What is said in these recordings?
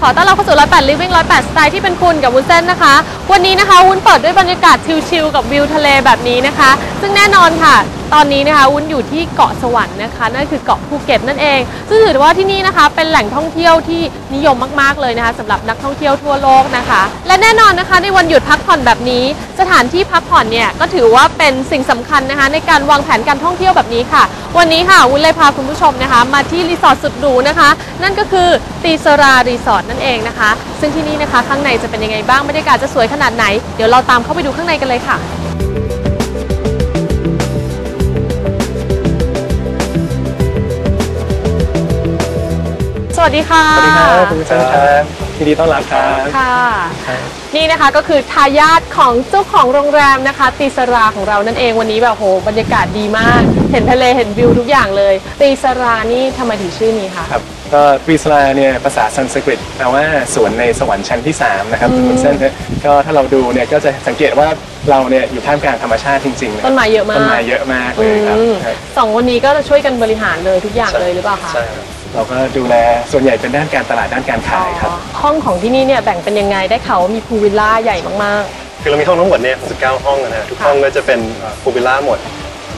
ขอต้อนรับเข้าสู่ 108 Living 108 สไตล์ที่เป็นคุณกับวุ้นเส้นนะคะ วันนี้นะคะวุ้นเปิดด้วยบรรยากาศชิลๆกับวิวทะเลแบบนี้นะคะ ซึ่งแน่นอนค่ะ ตอนนี้นะคะวุ้นอยู่ที่เกาะสวรรค์นะคะนั่นคือเกาะภูเก็ตนั่นเอง ซึ่งถือว่าที่นี่นะคะเป็นแหล่งท่องเที่ยวที่นิยมมากๆเลยนะคะสำหรับนักท่องเที่ยวทั่วโลกนะคะ และแน่นอนนะคะในวันหยุดพักผ่อนแบบนี้ สถานที่พักผ่อนเนี่ยก็ถือว่าเป็นสิ่งสำคัญนะคะในการวางแผนการท่องเที่ยวแบบนี้ค่ะ วันนี้ค่ะวุ้นเลยพาคุณผู้ชมนะคะ มาที่รีสอร์ทสุดหรูนะคะ นั่นก็คือตีสรารีสอร์ทนั่นเองนะคะ ซึ่งที่นี่นะคะข้างในจะเป็นยังไงบ้างบรรยากาศจะสวยขนาดไหน เดี๋ยวเราตามเข้าไปดูข้างในกันเลยค่ะ วัสดีค่ะ สวัสดีครับคุณผู้ชมครับยินดีต้อนรับครับค่ะครับนี่นะคะก็คือทายาทของเจ้าของโรงแรมนะคะตีสราของเรานั่นเองวันนี้แบบโหบรรยากาศดีมาก เห็นทะเลเห็นวิวทุกอย่างเลย ตีสรานี่ทำไมถึงชื่อนี้คะครับก็ตรีสลาเนี่ยภาษาสันสกฤตแปลว่าสวนในสวรรค์ชั้นที่3นะครับคุณเส้นเนี่ยก็ถ้าเราดูเนี่ยก็จะสังเกตว่าเราเนี่ยอยู่ท่ามกลางธรรมชาติจริงๆะครับต้นไม้เยอะมากต้นไม้เยอะมากเลยครับอืมครับสองคนนี้ก็จะช่วยกันบริหารเลยทุกอย่างเลยหรือเปล่าคะใช่ครับ เราก็ดูแลส่วนใหญ่เป็นด้านการตลาดด้านการขายครับอ๋อห้องของที่นี่เนี่ยแบ่งเป็นยังไงได้ข่าวว่ามีพูลวิลล่าใหญ่มาก คือเรามีห้องทั้งหมดเนี่ย69ห้องนะฮะทุกห้องก็จะเป็นพูลวิลล่าหมด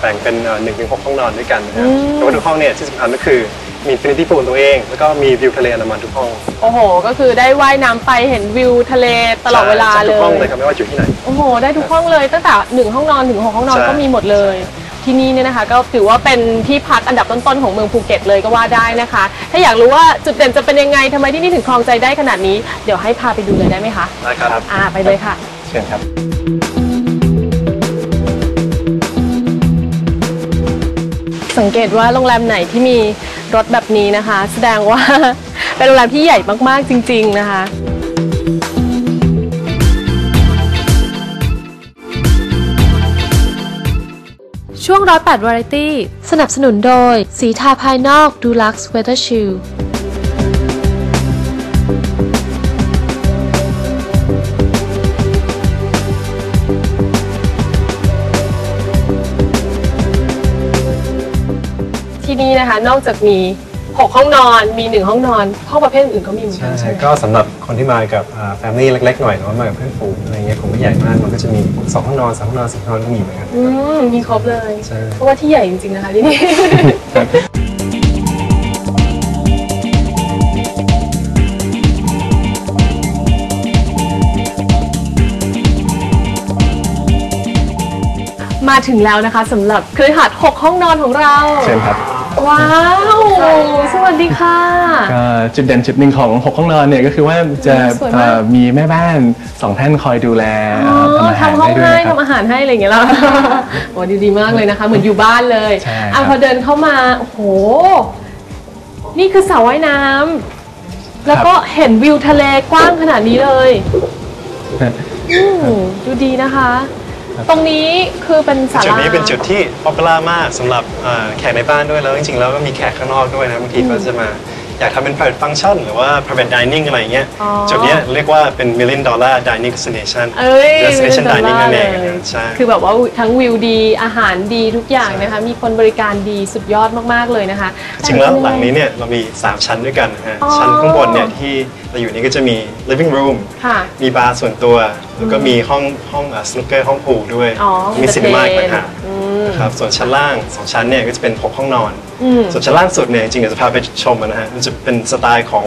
แบ่งเป็น1นถึงหห้องนอนด้วยกันนะฮะแต่ว่าทุกห้องเนี่ยที่สำคัญก็คือมีฟินิตี้พูลตัวเอง แล้วก็มีวิวทะเลอันดามันทุกห้องๆ โอ้โห ก็คือได้ว่ายน้ำไปเห็นวิวทะเลตลอดเวลาใช่เลทุกห้องเลยยครับไม่ว่าอยู่ที่ไหน โอ้โห ได้ทุกห้องเลยตั้งแต่หนึ่งห้องนอนถึงหกห้องนอนใช่ ก็มีหมดเลย ที่นี่เนี่ยนะคะ ก็ถือว่าเป็นที่พักอันดับต้นๆของเมืองภูเก็ตเลยก็ว่าได้นะคะ ถ้าอยากรู้ว่าจุดเด่นจะเป็นยังไงทำไมที่นี่ถึงครองใจได้ขนาดนี้เดี๋ยวให้พาไปดูเลยได้ไหมคะนะครับอ่าไปเลยค่ะ เชิญครับ สังเกตว่าโรงแรมไหนที่มีรถแบบนี้นะคะ แสดงว่า เป็นโรงแรมที่ใหญ่มากๆจริง ๆ นะคะ ช่วงร้อยแปดวาไรตี้ สนับสนุนโดย สีทาภายนอกดูลักซ์เวเตอร์ชิลที่นี่นะคะ นอกจากมี 6ห้องนอนมี1ห้องนอนห้องประเภทอื่นก็มีเหมือนกันใช่ก็สำหรับคนที่มากับแฟมิลี่เล็กๆหน่อยหรือว่ามากับเพื่อนฝูงอะไรเงี้ยผมไม่ใหญ่มากมันก็จะมีสองห้องนอนสามห้องนอนสี่ห้องนอนก็มีเหมือนกัน อืมมีครบเลย ใช่ เพราะว่าที่ใหญ่จริงๆนะคะที่นี่ มาถึงแล้วนะคะสำหรับคฤหาสน์6ห้องนอนของเรา เชิญครับ ว้าว สวัสดีค่ะ ก็จุดเด่นจุดหนึ่งของ 6 ห้องนอนเนี่ยก็คือว่าจะสวยมาก เอ่อมีแม่บ้านสองท่านคอยดูแลอ๋เอ่ออทำอาหารทำห้องให้ด้วยให้นะครับทำอาหารให้อะไรอย่างเงี้ยแล้วโอ้ดีดีมากเลยนะคะ เหมือนอยู่บ้านเลยใช่ครับ อะพอเดินเข้ามาโอ้โห นี่คือสระว่ายน้ำแล้วก็เห็นวิวทะเลกว้างขนาดนี้เลย อืมดูดีนะคะ ตรงนี้คือเป็นศาจุดลานี้เป็นจุดที่ป๊อปปูล่ามากสำหรับเอ่อแขกในบ้านด้วยแล้วจริงๆแล้วก็มีแขกข้างนอกด้วยนะบางทีก็จะมาอยากทำเป็น private function หรือว่า private dining อะไรเงี้ยอ๋อจุดเนี้ยเรียกว่าเป็น million dollar dining destination เอ้ย destination เป็นดอล dining ลานั่ร์นเลเองยนะใช่ คือแบบว่าทั้งวิวดีอาหารดีทุกอย่างนะคะ มีคนบริการดีสุดยอดมากๆเลยนะคะ จริงๆแล้วหลังนี้เนี่ยเรามี 3 ชั้นด้วยกันนะฮะ อ๋อ ชั้นข้างบนเนี่ยที่ เราอยู่นี่ก็จะมี living room ค่ะ มีบาร์ส่วนตัว แล้วก็มีห้องห้องสนุกเกอร์ห้องพูลด้วย อ๋อมีซีนีมาอีก entertain ต่างหากอืม นะครับส่วนชั้นล่างสองชั้นเนี่ยก็จะเป็น6ห้องนอน อืม ส่วนชั้นล่างสุดเนี่ยจริงๆเดี๋ยวจะพาไปชมนะฮะมันจะเป็นสไตล์ของ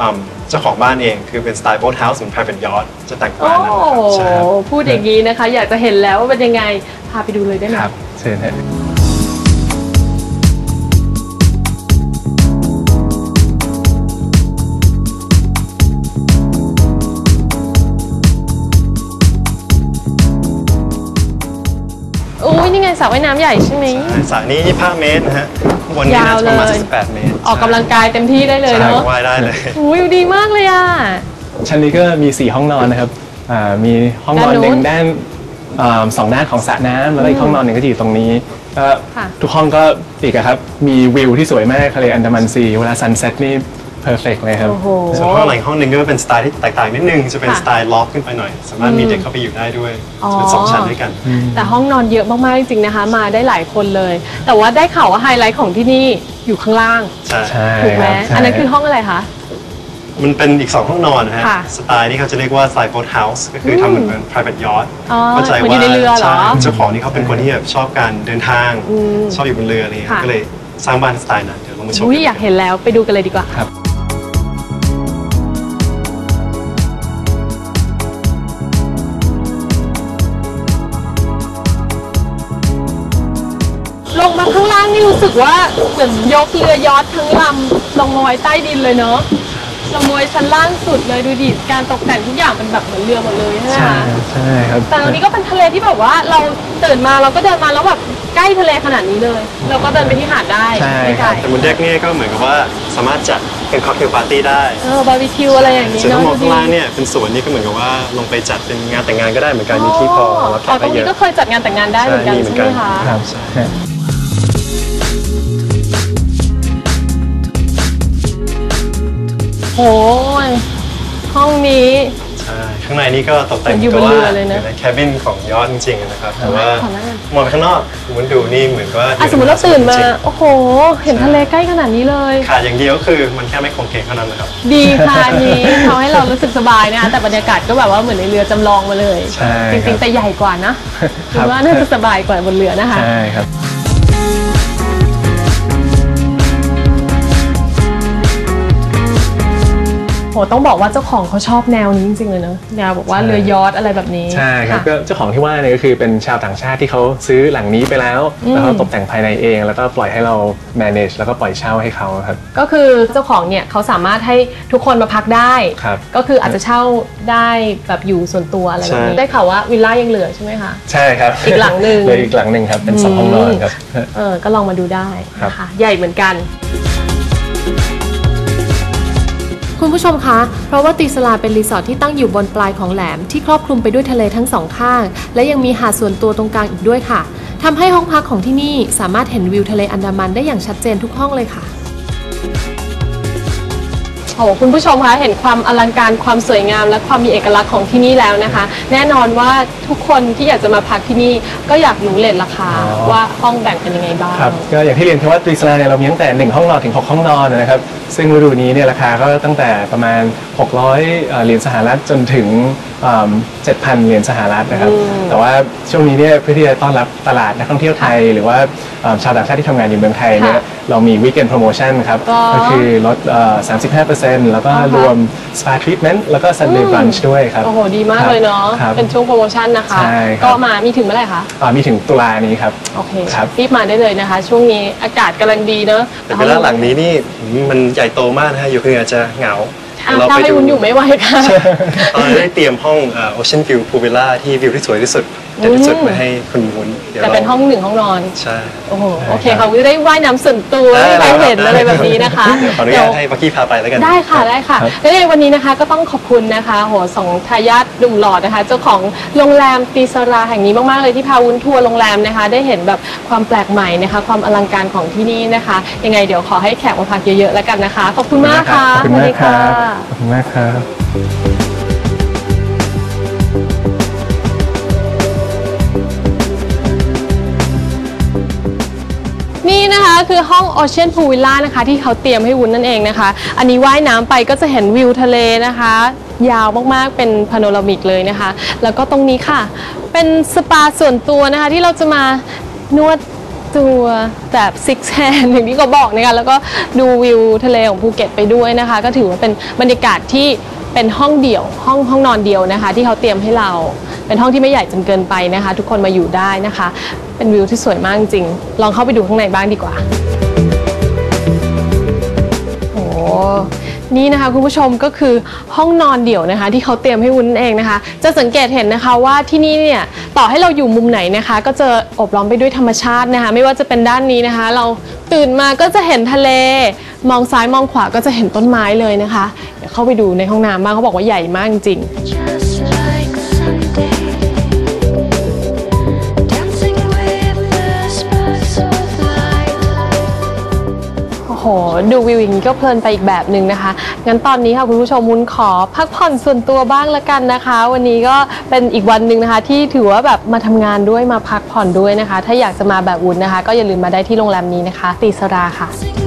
อืมเจ้าของบ้านเอง คือเป็นสไตล์ boat house เหมือน private yacht จะแต่งโอ้บ้านนะครับใช่ครับพูดอย่างนี้นะคะ อยากจะเห็นแล้วว่าเป็นยังไง พาไปดูเลยได้ไหม ครับเชิญฮะ นี่ไงสระว่ายน้ำใหญ่ใช่ไหม สระนี้ 25 เมตรนะฮะข้างบนนี้น่าจะประมาณยาวเลย18เมตรออกกำลังกายเต็มที่ได้เลยใช่เนาะว่ายได้เลย อุ้ยดีมากเลยอะ ชั้นนี้ก็มี 4 ห้องนอนนะครับอ่ามีห้องนอนด้านนู้นหนึ่งด้านอ่าสองด้านของสระน้ำแล้วก็อีกห้องนอนหนึ่งก็จะอยู่ตรงนี้ก็ค่ะ ทุกห้องก็อีกอะครับ มีวิวที่สวยมากทะเลอันดามันซีเวลาซันเซ็ตนี่ เพอร์เฟกเลยครับ โอ้โห ส่วนห้องหลังอีกห้องหนึ่งก็เป็นสไตล์ที่แตกต่างนิดนึง จะเป็นค่ะสไตล์ล็อกขึ้นไปหน่อย สามารถมีเด็กเข้าไปอยู่ได้ด้วยอ๋อ จะเป็นสองชั้นด้วยกัน แต่ห้องนอนเยอะมากๆจริงๆนะคะ มาได้หลายคนเลย แต่ว่าได้ข่าวว่าไฮไลท์ของที่นี่อยู่ข้างล่างใช่ ใช่ถูกไหมครับใช่อันนั้นคือห้องอะไรคะ มันเป็นอีกสองห้องนอนนะฮะ ค่ะสไตล์ที่เขาจะเรียกว่าสไตล์ boat house ก็คือทำเหมือนเป็น private yacht อ๋อเข้าใจเหมือนอยู่ว่าในเรือเหรอใช่เจ้าของนี่เขาเป็นคนที่แบบชอบการเดินทางชอบอยู่บนเรืออะไรเงี้ยค่ะ ก็เลยสร้างบ้านสไตล์นั้นเดี๋ยวลองมาชมอุ้ยกันอยากเห็นแล้วไปดูกันเลยดีกว่า ครับ รู้สึกว่าเหมือนยกเรือยอททั้งลำลงมาไว้ใต้ดินเลยเนาะลงมาไว้ชั้นล่างสุดเลยดูดิการตกแต่งทุกอย่างเป็นแบบเหมือนเรือหมดเลยใช่ไหมใช่คะใช่ครับแต่ตรงนี้ก็เป็นทะเลที่แบบว่าเราตื่นมาเราก็เดินมาแล้วแบบใกล้ทะเลขนาดนี้เลย เราก็เดินไปที่หาดได้ใช่ไม่ไกลแต่บนเด็กเนี่ยก็เหมือนกับว่าสามารถจัดเป็นค็อกเทลปาร์ตี้ได้เออบาร์บีคิวอะไรอย่างนี้ส่วนเนาะถ้ามองดูข้างดิล่างเนี่ยเป็นสวนนี่ก็เหมือนกับว่าลงไปจัดเป็นงานแต่งงานก็ได้เหมือนกันมีที่พอรับแขอ๋อกตรได้งเยนี้อะก็เคยจัดงานแต่งงานได้เหมือนกันใช่มีเหมืใช่อนไหกัมนคะ ครับฮะ โอ้ยห้องนี้ ใช่ข้างในนี่ก็ตกแต่งเหมือนอยู่บนเรือเลยนะในแคบินของยอดจริงๆนะครับ แต่ว่าขอนั่งมองไปข้างนอกคุณดูนี่เหมือนว่าอะสมมติเราตื่นมาจริงโอ้โห เห็นทะเลใกล้ขนาดนี้เลยขาดอย่างเดียวก็คือมันแค่ไม่คงเคงเท่านั้นนะครับ ดีค่ะอันนี้ทำให้เรารู้สึกสบายนะคะแต่บรรยากาศก็แบบว่าเหมือนในเรือจำลองมาเลย ใช่จคริรังบๆแต่ใหญ่กว่านะคคิรัดบว่าน่าจะสบายกว่าบนเรือนะคะ ใช่ครับ โหต้องบอกว่าเจ้าของเขาชอบแนวนี้จริงๆเลยเนอะแนวบอกว่าใช่เรือยอทอะไรแบบนี้ใช่ครับะก็เจ้าของที่ว่าเนี่ยก็คือเป็นชาวต่างชาติที่เขาซื้อหลังนี้ไปแล้วแล้วเขาตกแต่งภายในเอง แล้วก็ปล่อยให้เรา manage แล้วก็ปล่อยเช่าให้เขาครับก็คือเจ้าของเนี่ยเขาสามารถให้ทุกคนมาพักได้ครับก็คืออาจจะเช่าได้แบบอยู่ส่วนตัวอะไรแบบนี้ใช่ได้ข่าวว่าวิลล่ายังเหลือใช่ไหมคะใช่ครับอีกหลังหนึ่งเลยอีกหลังหนึ่งครับเป็นสองห้องนอนครับเออก็ลองมาดูได้ครับนะคะใหญ่เหมือนกัน คุณผู้ชมคะ เพราะว่าตีสลาเป็นรีสอร์ทที่ตั้งอยู่บนปลายของแหลมที่ครอบคลุมไปด้วยทะเลทั้งสองข้าง และยังมีหาดส่วนตัวตรงกลางอีกด้วยค่ะทำให้ห้องพักของที่นี่สามารถเห็นวิวทะเลอันดามันได้อย่างชัดเจนทุกห้องเลยค่ะ โอ้คุณผู้ชมคะเห็นความอลังการความสวยงาม และความมีเอกลักษณ์ของที่นี่แล้วนะคะ แน่นอนว่าทุกคนที่อยากจะมาพักที่นี่ก็อยากรู้เลทราคาอ๋อ ว่าห้องแบ่งเป็นยังไงบ้าง ครับก็อย่างที่เรียนคือว่าตรีสลาเนี่ยเรามีตั้งแต่ 1 ห้องนอนถึง 6 ห้องนอนนะครับ ซึ่งฤดูนี้เนี่ยราคาก็ตั้งแต่ประมาณ 600เอ่อเหรียญสหรัฐจนถึง อืม7,000เหรียญสหรัฐนะครับ แต่ว่าช่วงนี้เนี่ยเพื่อที่จะต้อนรับตลาดนักท่องเที่ยวไทย หรือว่าเอ่อชาวต่างชาติที่ทำงานอยู่เมืองไทยเนี่ยค่ะเรามีวี k เ n d โปรโมชั่นครับ ก็ก็คือลดเอ่อ35%แล้วก็อ่าฮะรวมสปาทรีทเมนต์แล้วก็ซันเดย์บรันช์ด้วยครับ โอ้โห ดีมากเลยเนาะครับเป็นช่วงโปรโมชั่นนะคะใช่ครับก็มามีถึงเมื่อไหร่คะอ่ามีถึงตุลานี้ครับ โอเคครับรีบมาได้เลยนะคะ ช่วงนี้อากาศกำลังดีเนาะแต่เวลาหลังนี้นี่มันใหญ่โตมากนะฮะอยู่คืออาจจะเหงา อะถ้าให้วุ้นอยู่ไม่ไหวค่ะ ตอนนี้ได้เตรียมห้องโอเชียนวิวพูวิลล่าที่วิวที่สวยที่สุดเด็ดที่สุดมาให้คุณวุ้นเดี๋ยวแต่เราเป็นห้องหนึ่งห้องนอน ใช่ โอ้โห โอเคค่ะวุ้นจะได้ว่ายน้ำส่วนตัวได้ให้เราครับเห็นอะไรแบบนี้นะคะเดี๋ยวขออนุญาตให้ปักกี้พาไปแล้วกัน ได้ค่ะได้ค่ะ และในวันนี้นะคะก็ต้องขอบคุณนะคะ โหสองทายาทหนุ่มหล่อนะคะ เจ้าของโรงแรมตีสราแห่งนี้มากๆเลยที่พาวุ้นทัวร์โรงแรมนะคะ ได้เห็นแบบความแปลกใหม่นะคะ ความอลังการของที่นี่นะคะ ยังไงเดี๋ยวขอให้แขกมาพักเยอะๆแล้วกันนะคะ ขอบคุณมากค่ะขอบคุณมากครับสวัสดีะขอบคุณมากครับ นะคะคือห้อง Ocean Pool Villa นะคะที่เขาเตรียมให้วุ้นนั่นเองนะคะ อันนี้ว่ายน้ำไปก็จะเห็นวิวทะเลนะคะ ยาวมากๆเป็นพาโนรามิกเลยนะคะ แล้วก็ตรงนี้ค่ะ เป็นสปาส่วนตัวนะคะที่เราจะมานวดตัวแบบซิกแ a นอย่างที่เขาบอกนะคะแล้วก็ดูวิวทะเลของภูเก็ตไปด้วยนะคะ ก็ถือว่าเป็นบรรยากาศที่เป็นห้องเดี่ยวห้องห้องนอนเดียวนะคะ ที่เขาเตรียมให้เรา เป็นห้องที่ไม่ใหญ่จนเกินไปนะคะ ทุกคนมาอยู่ได้นะคะ เป็นวิวที่สวยมากจริง ลองเข้าไปดูข้างในบ้างดีกว่าโอ้นี่นะคะคุณผู้ชมก็คือห้องนอนเดี่ยวนะคะ ที่เขาเตรียมให้วุ้นเองนะคะ จะสังเกตเห็นนะคะว่าที่นี่เนี่ยต่อให้เราอยู่มุมไหนนะคะ ก็จะอบล้อมไปด้วยธรรมชาตินะคะ ไม่ว่าจะเป็นด้านนี้นะคะ เราตื่นมาก็จะเห็นทะเล มองซ้ายมองขวาก็จะเห็นต้นไม้เลยนะคะเดี๋ยวเข้าไปดูในห้องน้ำบ้างเขาบอกว่าใหญ่มากจริง Just like โห ดูวิวอย่างนี้ก็เพลินไปอีกแบบหนึ่งนะคะ งั้นตอนนี้ค่ะคุณผู้ชมมุนขอพักผ่อนส่วนตัวบ้างละกันนะคะ วันนี้ก็เป็นอีกวันหนึ่งนะคะ ที่ถือว่าแบบมาทำงานด้วยมาพักผ่อนด้วยนะคะ ถ้าอยากจะมาแบบวุ้นนะคะ ก็อย่าลืมมาได้ที่โรงแรมนี้นะคะตีสราค่ะ